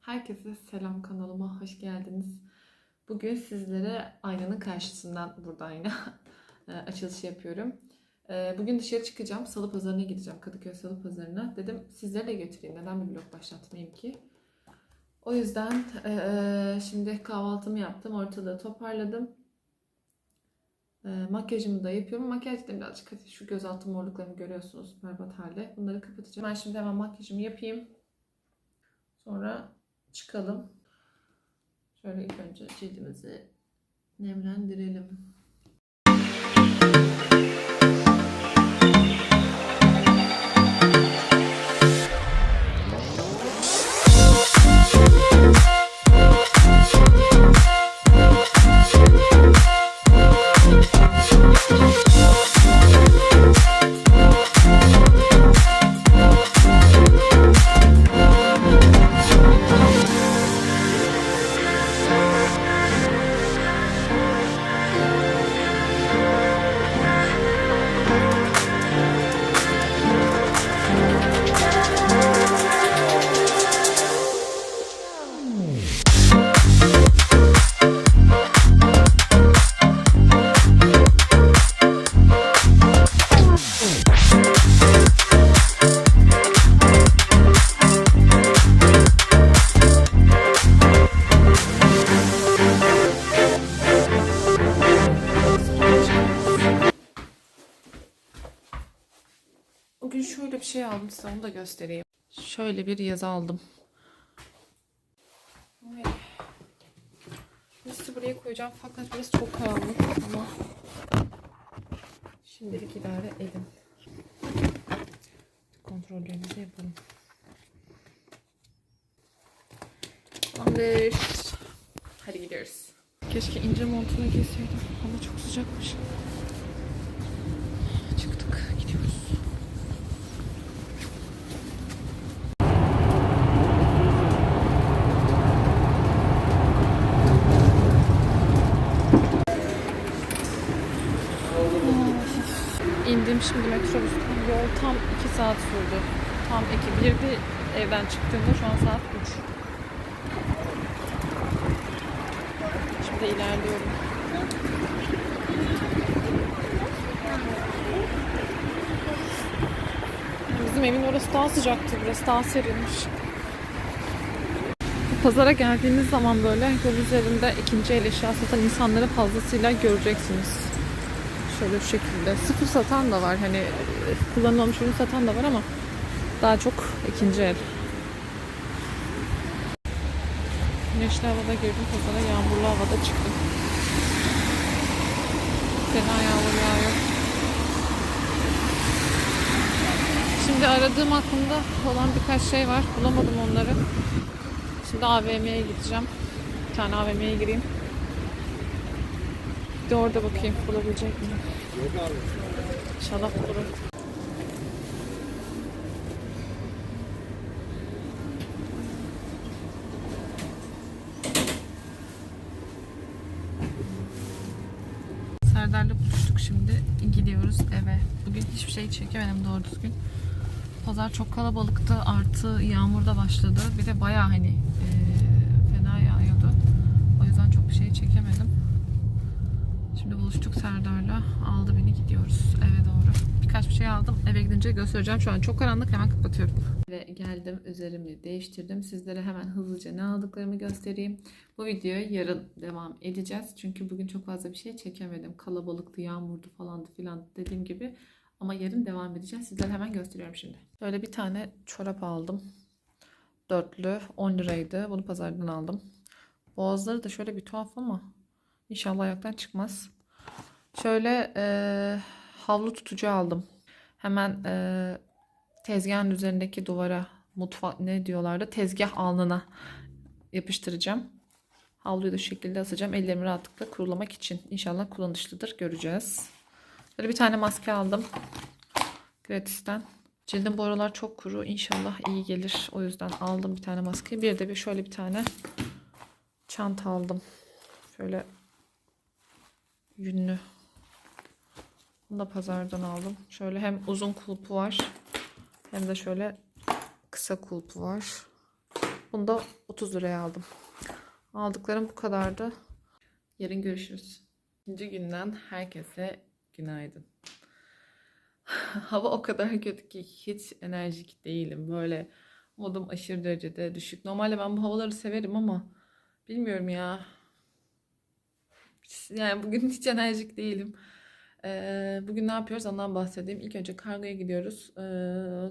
Herkese selam kanalıma hoş geldiniz. Bugün sizlere aynanın karşısından burada ayna e, açılışı yapıyorum. E, Bugün dışarı çıkacağım. Salı pazarına gideceğim. Kadıköy Salı pazarına. Dedim sizlere de götüreyim. Neden bir vlog başlatmayayım ki? O yüzden e, şimdi kahvaltımı yaptım. Ortalığı toparladım. E, Makyajımı da yapıyorum. Makyaj dedim birazcık hafif şu gözaltı morluklarını görüyorsunuz berbat halde. Bunları kapatacağım. Ben şimdi hemen makyajımı yapayım. Sonra çıkalım. Şöyle ilk önce cildimizi nemlendirelim. Size onu da göstereyim. Şöyle bir yazı aldım. Ay. Üstü buraya koyacağım fakat burası çok karanlık ama şimdilik idare edin. Kontrollerimizi yapalım. Tamamdır. Hadi gidiyoruz. Keşke ince montunu giyseydim. Hava çok sıcakmış. Çıktık. Gidiyoruz. İndim şimdi metrobüsten. Yol tam 2 saat sürdü. Tam 2. Birdi evden çıktığımda şu an saat 3. Şimdi ilerliyorum. Bizim evin orası daha sıcaktı. Burası daha serinmiş. Pazara geldiğiniz zaman böyle yol üzerinde ikinci el eşya satan insanları fazlasıyla göreceksiniz. Şöyle şu şekilde. Sıfır satan da var. Hani kullanılmamış ürün satan da var ama daha çok ikinci el. Güneşli havada girdim pazara. Yağmurlu havada çıktım. Fena yağmur yağıyor. Şimdi aradığım aklımda olan birkaç şey var. Bulamadım onları. Şimdi AVM'ye gideceğim. Bir tane AVM'ye gireyim. De orada bakayım bulabilecek miyim? İnşallah bulurum. Serdar'la buluştuk şimdi. Gidiyoruz eve. Bugün hiçbir şey çekemedim doğru düzgün. Pazar çok kalabalıktı. Artı yağmur da başladı. Bir de baya hani e, fena yağıyordu. O yüzden çok bir şey çekemedim. Şimdi buluştuk Serdar'la. Aldı beni gidiyoruz eve doğru. Birkaç bir şey aldım. Eve gidince göstereceğim. Şu an çok karanlık. Hemen kapatıyorum. Ve geldim. Üzerimi değiştirdim. Sizlere hemen hızlıca ne aldıklarımı göstereyim. Bu videoya yarın devam edeceğiz. Çünkü bugün çok fazla bir şey çekemedim. Kalabalıktı, yağmurdu falandı filan dediğim gibi. Ama yarın devam edeceğiz. Sizlere hemen gösteriyorum şimdi. Böyle bir tane çorap aldım. Dörtlü 10 liraydı. Bunu pazardan aldım. Boğazları da şöyle bir tuhaf ama inşallah ayaktan çıkmaz. Şöyle e, havlu tutucu aldım. Hemen e, tezgahın üzerindeki duvara mutfak ne diyorlardı tezgah alnına yapıştıracağım. Havluyu da şu şekilde asacağım. Ellerimi rahatlıkla kurulamak için. İnşallah kullanışlıdır. Göreceğiz. Böyle bir tane maske aldım. Gratis'ten. Cildim bu aralar çok kuru. İnşallah iyi gelir. O yüzden aldım bir tane maske. Bir de bir şöyle bir tane çanta aldım. Şöyle yünlü. Bunu da pazardan aldım. Şöyle hem uzun kulpu var hem de şöyle kısa kulpu var. Bunu da 30 liraya aldım. Aldıklarım bu kadardı. Yarın görüşürüz. İkinci günden herkese günaydın. Hava o kadar kötü ki hiç enerjik değilim. Böyle modum aşırı derecede düşük. Normalde ben bu havaları severim ama bilmiyorum ya. Yani bugün hiç enerjik değilim. Bugün ne yapıyoruz ondan bahsedeyim. İlk önce kargoya gidiyoruz.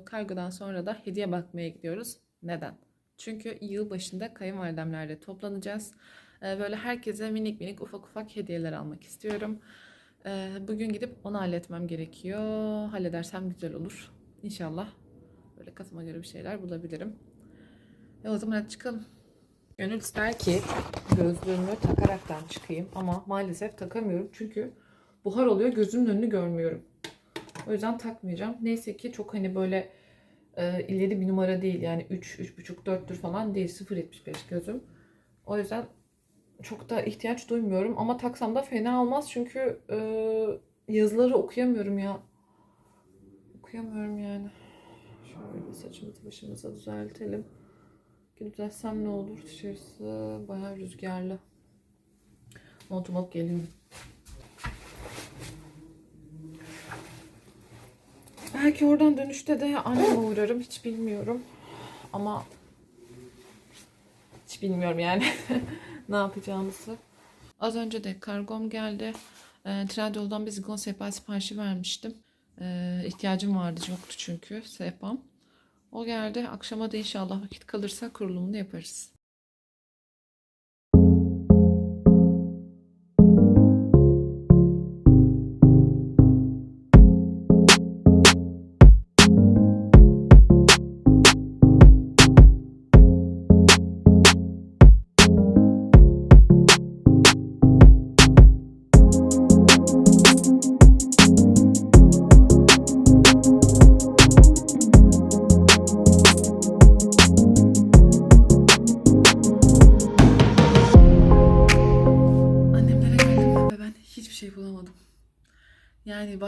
Kargodan sonra da hediye bakmaya gidiyoruz. Neden? Çünkü yıl başında kayınvalidemlerle toplanacağız. Böyle herkese minik minik ufak ufak hediyeler almak istiyorum. Bugün gidip onu halletmem gerekiyor. Halledersem güzel olur. İnşallah böyle kafama göre bir şeyler bulabilirim. E o zaman hadi çıkalım. Gönül ister ki gözlüğümü takaraktan çıkayım ama maalesef takamıyorum çünkü buhar oluyor gözümün önünü görmüyorum. O yüzden takmayacağım. Neyse ki çok hani böyle e, ileri bir numara değil yani 3, 3,5, 4'tür falan değil 0.75 gözüm. O yüzden çok da ihtiyaç duymuyorum ama taksam da fena olmaz çünkü e, yazıları okuyamıyorum ya. Okuyamıyorum yani. Şöyle saçımızı başımıza düzeltelim. Düzeltsem ne olur? Dışarısı bayağı rüzgarlı. Montum alıp geliyorum. Belki oradan dönüşte de anneme uğrarım. Hiç bilmiyorum. Ama hiç bilmiyorum yani ne yapacağımızı. Az önce de kargom geldi. E, Trendyol'dan bir zigon sehpa siparişi vermiştim. E, ihtiyacım vardı yoktu çünkü sehpam. O geldi. Akşama da inşallah vakit kalırsa kurulumunu yaparız.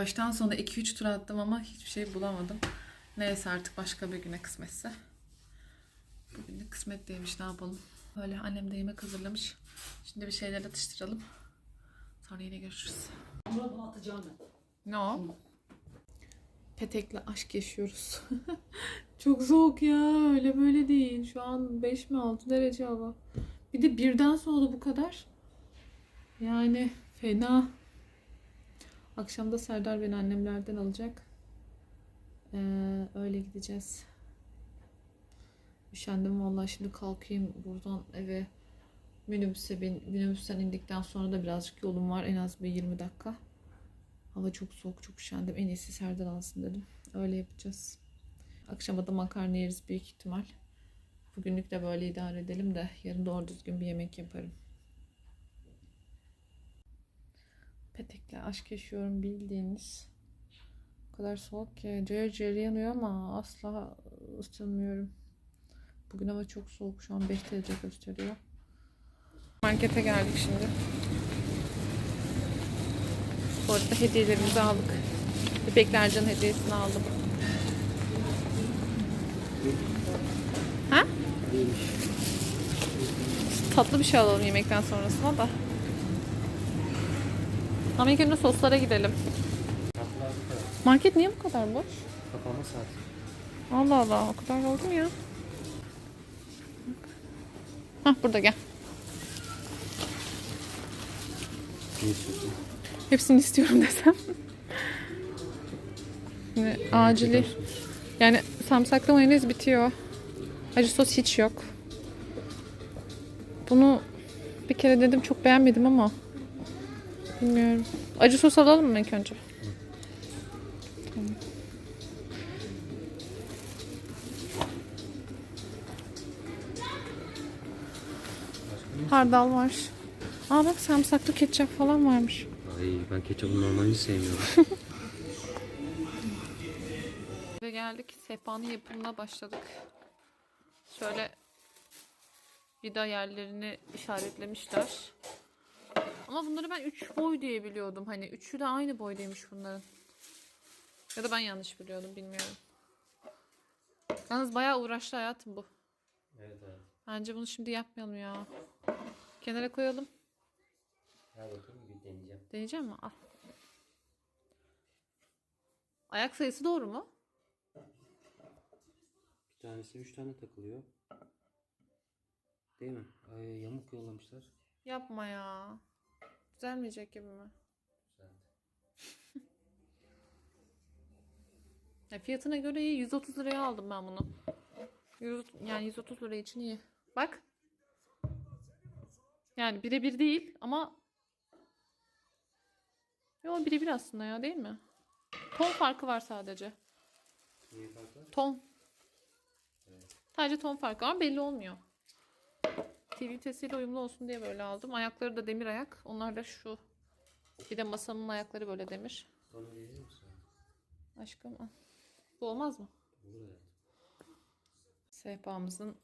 Baştan sona 2-3 tur attım ama hiçbir şey bulamadım. Neyse artık başka bir güne kısmetse. Bugün kısmet değilmiş ne yapalım. Böyle annem de yemek hazırlamış. Şimdi bir şeyler atıştıralım. Sonra yine görüşürüz. Bunu atacağım ben. Ne o? Petekle aşk yaşıyoruz. Çok soğuk ya. Öyle böyle değil. Şu an 5 mi 6 derece hava. Bir de birden soğudu bu kadar. Yani fena. Akşamda Serdar beni annemlerden alacak. Ee, öyle gideceğiz. Üşendim vallahi şimdi kalkayım buradan eve minibüse bin, minibüsten indikten sonra da birazcık yolum var en az bir 20 dakika. Hava çok soğuk çok üşendim. En iyisi Serdar alsın dedim. Öyle yapacağız. Akşama da makarna yeriz büyük ihtimal. Bugünlük de böyle idare edelim de yarın doğru düzgün bir yemek yaparım. Petekle aşk yaşıyorum bildiğiniz. O kadar soğuk ki cayır cayır yanıyor ama asla ısınmıyorum. Bugün hava çok soğuk. Şu an 5 derece gösteriyor. Markete geldik şimdi. Bu arada hediyelerimizi aldık. İpek Ercan hediyesini aldım. Ha? Tatlı bir şey alalım yemekten sonrasında da. Ama ilk önce soslara gidelim. Market niye bu kadar boş? Kapama saati. Allah Allah o kadar oldu mu ya? Hah burada gel. Ne istiyorsun? Hepsini istiyorum desem. Şimdi acili. Yani sarımsaklı mayonez bitiyor. Acı sos hiç yok. Bunu bir kere dedim çok beğenmedim ama bilmiyorum. Acı sos alalım mı ilk önce? Tamam. Hardal var. Aa bak sarımsaklı ketçap falan varmış. Ay ben ketçapı normalde sevmiyorum. Ve geldik sehpanın yapımına başladık. Şöyle vida yerlerini işaretlemişler. Ama bunları ben 3 boy diye biliyordum. Hani üçü de aynı boydaymış bunların. Ya da ben yanlış biliyordum bilmiyorum. Yalnız bayağı uğraşlı hayatım bu. Evet evet. Bence bunu şimdi yapmayalım ya. Kenara koyalım. Gel bakalım bir deneyeceğim. Deneyeceğim mi? Al. Ayak sayısı doğru mu? Bir tanesi 3 tane takılıyor. Değil mi? Ay, yamuk yollamışlar. Yapma ya. Düzelmeyecek gibi mi? Güzeldi. Ya fiyatına göre iyi. 130 liraya aldım ben bunu. 100, yani 130 lira için iyi. Bak. Yani birebir değil ama Yo birebir aslında ya değil mi? Ton farkı var sadece. Niye farklı? Ton. Evet. Sadece ton farkı var belli olmuyor. TV ünitesiyle uyumlu olsun diye böyle aldım. Ayakları da demir ayak. Onlar da şu. Bir de masanın ayakları böyle demir. Onu verir misin? Aşkım al. Bu olmaz mı? Olur evet. Sehpamızın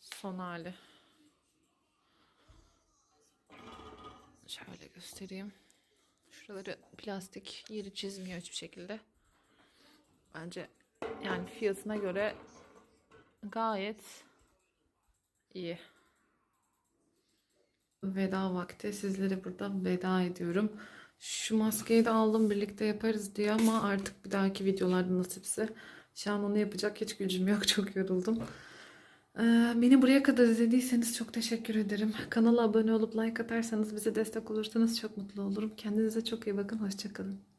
son hali. Şöyle göstereyim. Şuraları plastik yeri çizmiyor hiçbir şekilde. Bence yani fiyatına göre gayet iyi. Veda vakti. Sizlere burada veda ediyorum. Şu maskeyi de aldım birlikte yaparız diye ama artık bir dahaki videolarda nasipse. Şu an onu yapacak hiç gücüm yok. Çok yoruldum. Ee, beni buraya kadar izlediyseniz çok teşekkür ederim. Kanala abone olup like atarsanız bize destek olursanız çok mutlu olurum. Kendinize çok iyi bakın. Hoşçakalın.